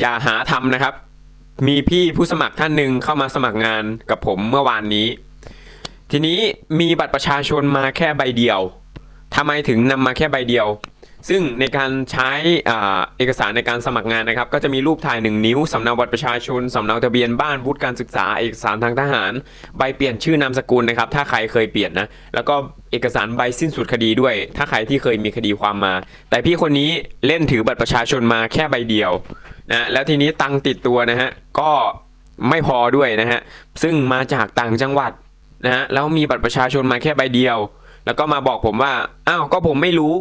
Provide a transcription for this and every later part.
อย่าหาทำนะครับ มีพี่ผู้สมัครท่านหนึ่งเข้ามาสมัครงานกับผมเมื่อวานนี้ ทีนี้มีบัตรประชาชนมาแค่ใบเดียวทำไมถึงนำมาแค่ใบเดียว ซึ่งในการใช้เอกสารในการสมัครงานนะครับ ก็จะมีรูปถ่าย 1 นิ้วสำเนาบัตรประชาชนสำเนาทะเบียนบ้านวุฒิการศึกษา เอกสารทางทหาร ใบเปลี่ยนชื่อนามสกุลนะครับ ถ้าใครเคยเปลี่ยนนะแล้วก็เอกสารใบสิ้นสุดคดีด้วย ถ้าใครที่เคยมีคดีความมา แต่พี่คนนี้เล่นถือบัตรประชาชนมาแค่ใบเดียว นะแล้วทีนี้ตังติดตัวนะฮะก็ไม่พอด้วยนะฮะซึ่งมาจากต่างจังหวัดนะฮะแล้วมีบัตรประชาชนมาแค่ใบเดียว แล้วก็มาบอกผมว่าอ้าวก็ผมไม่รู้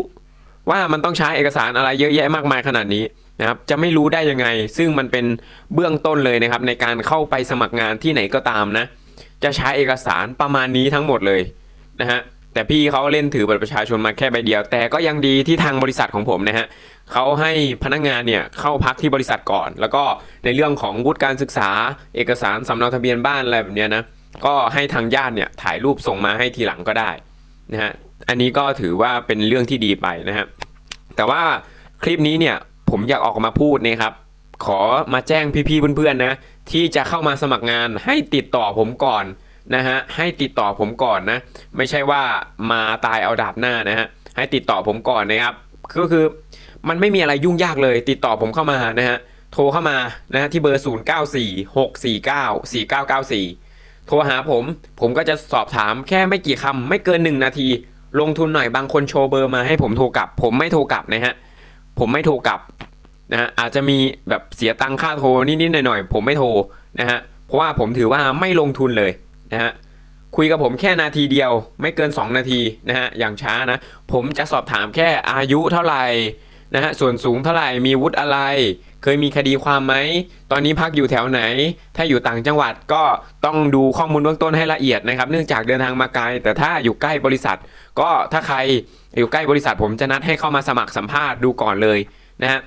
ว่ามันต้องใช้เอกสารอะไรเยอะแยะมากมายขนาดนี้นะครับจะไม่รู้ได้ยังไง ซึ่งมันเป็นเบื้องต้นเลยนะครับ ในการเข้าไปสมัครงานที่ไหนก็ตามนะ จะใช้เอกสารประมาณนี้ทั้งหมดเลยนะฮะ แต่พี่เขาเล่นถือบัตรประชาชนมาแค่ใบเดียว แต่ก็ยังดีที่ทางบริษัทของผมนะฮะเขาให้พนักงานเนี่ยเข้าพักที่บริษัทก่อน แล้วก็ในเรื่องของวุฒิการศึกษา เอกสารสำเนาทะเบียนบ้านอะไรแบบเนี้ยนะก็ให้ทางญาติเนี่ยถ่ายรูปส่งมาให้ทีหลังก็ได้นะฮะอันนี้ก็ถือว่าเป็นเรื่องที่ดีไปนะฮะแต่ว่าคลิปนี้เนี่ยผมอยากออกมาพูดนะครับขอมาแจ้งพี่ๆเพื่อนๆนะที่จะเข้ามาสมัครงานให้ติดต่อผมก่อน นะฮะให้ติดต่อผมก่อนนะ ไม่ใช่ว่ามาตายเอาดาบหน้านะฮะให้ติดต่อผมก่อนนะครับ ก็คือมันไม่มีอะไรยุ่งยากเลย ติดต่อผมเข้ามานะฮะโทรเข้ามานะฮะที่เบอร์ 0 9 4 6 4 9 4 9 9 4 โทรหาผมผมก็จะสอบถามแค่ไม่กี่คำไม่เกิน 1 นาที ลงทุนหน่อยบางคนโชว์เบอร์มาให้ผมโทรกลับ ผมไม่โทรกลับนะฮะผมไม่โทรกลับนะฮะอาจจะมีแบบเสียตังค่าโทรนิดๆหน่อยๆผมไม่โทรนะฮะเพราะว่าผมถือว่าไม่ลงทุนเลย นะฮะคุยกับผมแค่นาทีเดียว ไม่เกิน 2 นาทีนะฮะอย่างช้านะ ผมจะสอบถามแค่อายุเท่าไหร่นะฮะส่วนสูงเท่าไหร่มีวุฒิอะไร เคยมีคดีความไหม ตอนนี้พักอยู่แถวไหน ถ้าอยู่ต่างจังหวัดก็ต้องดูข้อมูลเบื้องต้นให้ละเอียดนะครับ เนื่องจากเดินทางมาไกล แต่ถ้าอยู่ใกล้บริษัท ก็ถ้าใครอยู่ใกล้บริษัท ผมจะนัดให้เข้ามาสมัครสัมภาษณ์ดูก่อนเลยนะฮะ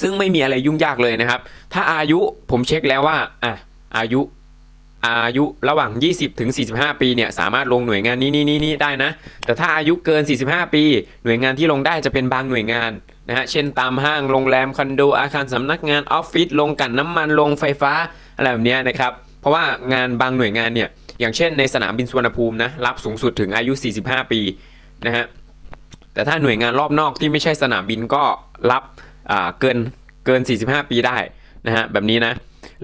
ซึ่งไม่มีอะไรยุ่งยากเลยนะครับ ถ้าอายุผมเช็คแล้วว่าอะอายุ อายุระหว่าง 20 ถึง 45 ปีเนี่ยสามารถลงหน่วยงานนี้นี่นี่นี่ได้นะ แต่ถ้าอายุเกิน 45 ปี หน่วยงานที่ลงได้จะเป็นบางหน่วยงานนะฮะเช่นตามห้างโรงแรมคอนโดอาคารสำนักงานออฟฟิศลงกลันน้ำมันลงไฟฟ้าอะไรแบบนี้นะครับเพราะว่างานบางหน่วยงานเนี่ยอย่างเช่นในสนามบินสุวรรณภูมินะรับสูงสุดถึงอายุ 45 ปีนะฮะแต่ถ้าหน่วยงานรอบนอกที่ไม่ใช่สนามบินก็รับเกินเกิน 45 ปีได้นะฮะแบบนี้นะ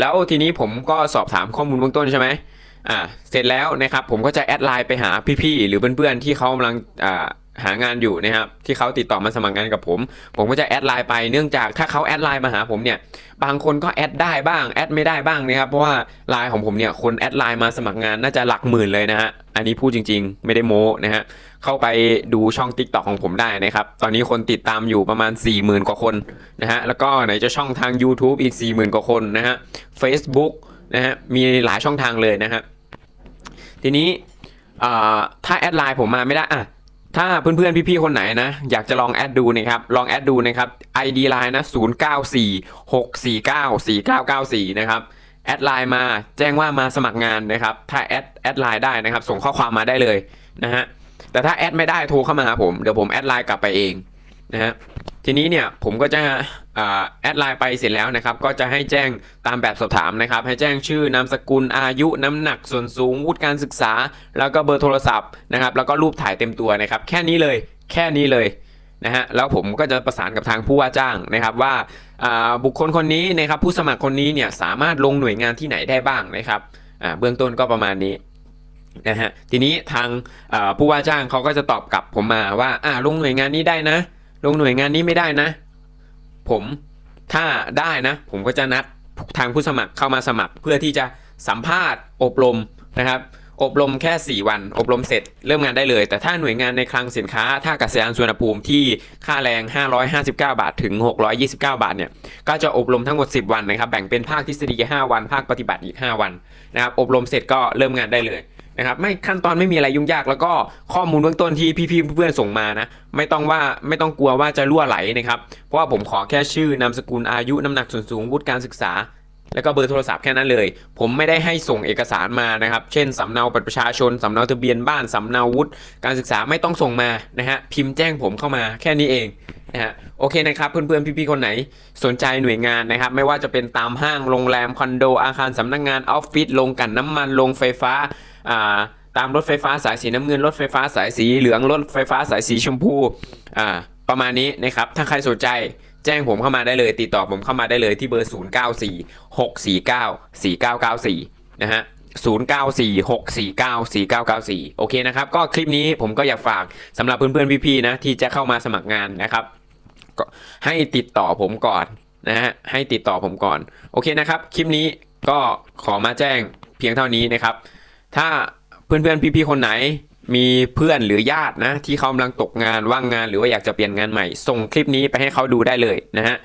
แล้วทีนี้ผมก็สอบถามข้อมูลเบื้องต้นใช่ไหมอ่าเสร็จแล้วนะครับผมก็จะแอดไลน์ไปหาพี่ๆหรือเพื่อนๆที่เขากำลังอ่า หางานอยู่นะครับที่เขาติดต่อมาสมัครงานกับผม ผมก็จะแอดไลน์ไปเนื่องจากถ้าเขาแอดไลน์มาหาผมเนี่ยบางคนก็แอดได้บ้างแอดไม่ได้บ้างนะครับเพราะว่าไลน์ของผมเนี่ยคนแอดไลน์มาสมัครงานน่าจะหลักหมื่นเลยนะฮะอันนี้พูดจริง ๆ ไม่ได้โม้นะฮะเข้าไปดูช่อง TikTok ของผมได้นะครับตอนนี้คนติดตามอยู่ประมาณ 40,000 กว่าคนนะฮะแล้วก็ไหนจะช่องทาง YouTube อีก 40,000 กว่าคนนะฮะ Facebook นะฮะมีหลายช่องทางเลยนะฮะทีนี้ถ้าแอดไลน์ผมมาไม่ได้อะ ถ้าเพื่อนๆพี่ๆคนไหนนะอยากจะลองแอดดูนะครับลองแอดดูนะครับ ID Line นะ0946494994นะครับแอดไลน์มาแจ้งว่ามาสมัครงานนะครับ ถ้าแอดแอดไลน์ได้นะครับ ส่งข้อความมาได้เลยนะฮะแต่ถ้าแอดไม่ได้โทรเข้ามาหาผมเดี๋ยวผมแอดไลน์กลับไปเองนะฮะ ทีนี้เนี่ยผมก็จะแอดไลน์ไปเสร็จแล้วนะครับ ก็จะให้แจ้งตามแบบสอบถามนะครับ ให้แจ้งชื่อนามสกุลอายุน้ำหนักส่วนสูงวุฒิการศึกษา แล้วก็เบอร์โทรศัพท์นะครับ แล้วก็รูปถ่ายเต็มตัวนะครับ แค่นี้เลยแค่นี้เลยนะฮะแล้วผมก็จะประสานกับทางผู้ว่าจ้างนะครับว่าบุคคลคนนี้นะครับผู้สมัครคนนี้เนี่ยสามารถลงหน่วยงานที่ไหนได้บ้างนะครับเบื้องต้นก็ประมาณนี้นะฮะทีนี้ทางผู้ว่าจ้างเขาก็จะตอบกลับผมมาว่าอ่าลงหน่วยงานนี้ได้นะ ลงหน่วยงานนี้ไม่ได้นะ ผมถ้าได้นะ ผมก็จะนัดทางผู้สมัครเข้ามาสมัคร เพื่อที่จะสัมภาษณ์ อบรมนะครับ อบรมแค่ 4 วัน อบรมเสร็จเริ่มงานได้เลย แต่ถ้าหน่วยงานในคลังสินค้าท่าอากาศยานสุวรรณภูมิที่ค่าแรง 559 บาทถึง 629 บาทเนี่ยก็จะอบรมทั้งหมด 10 วันนะครับ แบ่งเป็นภาคทฤษฎี 5 วัน ภาคปฏิบัติอีก 5 วันนะครับอบรมเสร็จก็เริ่มงานได้เลย นะครับไม่ขั้นตอนไม่มีอะไรยุ่งยากแล้วก็ข้อมูลเบื้องต้นที่พี่ๆเพื่อนๆส่งมานะไม่ต้องว่าไม่ต้องกลัวว่าจะรั่วไหลนะครับเพราะว่าผมขอแค่ชื่อนามสกุลอายุน้ำหนักส่วนสูงวุฒิการศึกษา แล้วก็เบอร์โทรศัพท์แค่นั้นเลย ผมไม่ได้ให้ส่งเอกสารมานะครับ เช่นสำเนาบัตรประชาชนสำเนาทะเบียนบ้านสำเนาวุฒิการศึกษาไม่ต้องส่งมานะฮะพิมพ์แจ้งผมเข้ามาแค่นี้เองนะฮะโอเคนะครับเพื่อนๆพี่ๆคนไหนสนใจหน่วยงานนะครับ ไม่ว่าจะเป็นตามห้างโรงแรมคอนโดอาคารสำนักงานออฟฟิศโรงกันน้ำมันโรงไฟฟ้า อ่าตามรถไฟฟ้าสายสีน้ำเงินรถไฟฟ้าสายสีเหลืองรถไฟฟ้าสายสีชมพูอ่าประมาณนี้นะครับถ้าใครสนใจแจ้งผมเข้ามาได้เลย ติดต่อผมเข้ามาได้เลยที่เบอร์ 0 9 4 6 4 9 4 9 9 4 นะฮะ0 9 4 6 4 9 4 9 9 4 โอเคนะครับ ก็คลิปนี้ผมก็อยากฝากสำหรับเพื่อนๆพี่ๆนะ ที่จะเข้ามาสมัครงานนะครับ ก็ให้ติดต่อผมก่อนนะฮะให้ติดต่อผมก่อน โอเคนะครับ คลิปนี้ก็ขอมาแจ้งเพียงเท่านี้นะครับ ถ้าเพื่อนๆพี่ๆคนไหน มีเพื่อนหรือญาตินะที่เขากำลังตกงานว่างงานหรือว่าอยากจะเปลี่ยนงานใหม่ ส่งคลิปนี้ไปให้เขาดูได้เลยนะฮะ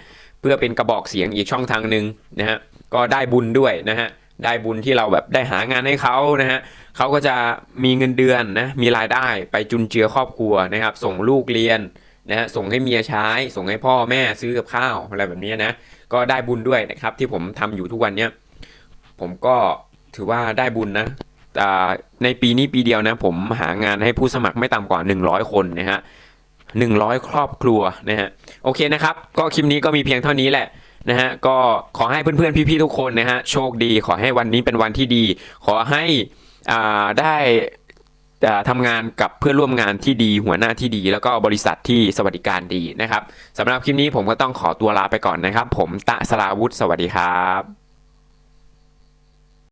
เพื่อเป็นกระบอกเสียงอีกช่องทางหนึ่งนะฮะก็ได้บุญด้วยนะฮะได้บุญที่เราแบบได้หางานให้เขานะฮะเขาก็จะมีเงินเดือนนะมีรายได้ไปจุนเจือครอบครัวนะครับ ส่งลูกเรียนนะฮะส่งให้เมียใช้ ส่งให้พ่อแม่ซื้อกับข้าวอะไรแบบนี้นะก็ได้บุญด้วยนะครับที่ผมทำอยู่ทุกวันเนี้ยผมก็ถือว่าได้บุญนะ ในปีนี้ปีเดียวนะผมหางานให้ผู้สมัครไม่ต่ำกว่า 100 คนนะฮะ100 ครอบครัวนะฮะโอเคนะครับ ก็คลิปนี้ก็มีเพียงเท่านี้แหละนะฮะก็ขอให้เพื่อนๆพี่ๆทุกคนนะฮะโชคดี ขอให้วันนี้เป็นวันที่ดี ขอให้อ่าได้จะทำงานกับเพื่อนร่วมงานที่ดี หัวหน้าที่ดี แล้วก็บริษัทที่สวัสดิการดีนะครับสำหรับคลิปนี้ผมก็ต้องขอตัวลาไปก่อนนะครับ ผมตะสลาวุฒิสวัสดีครับ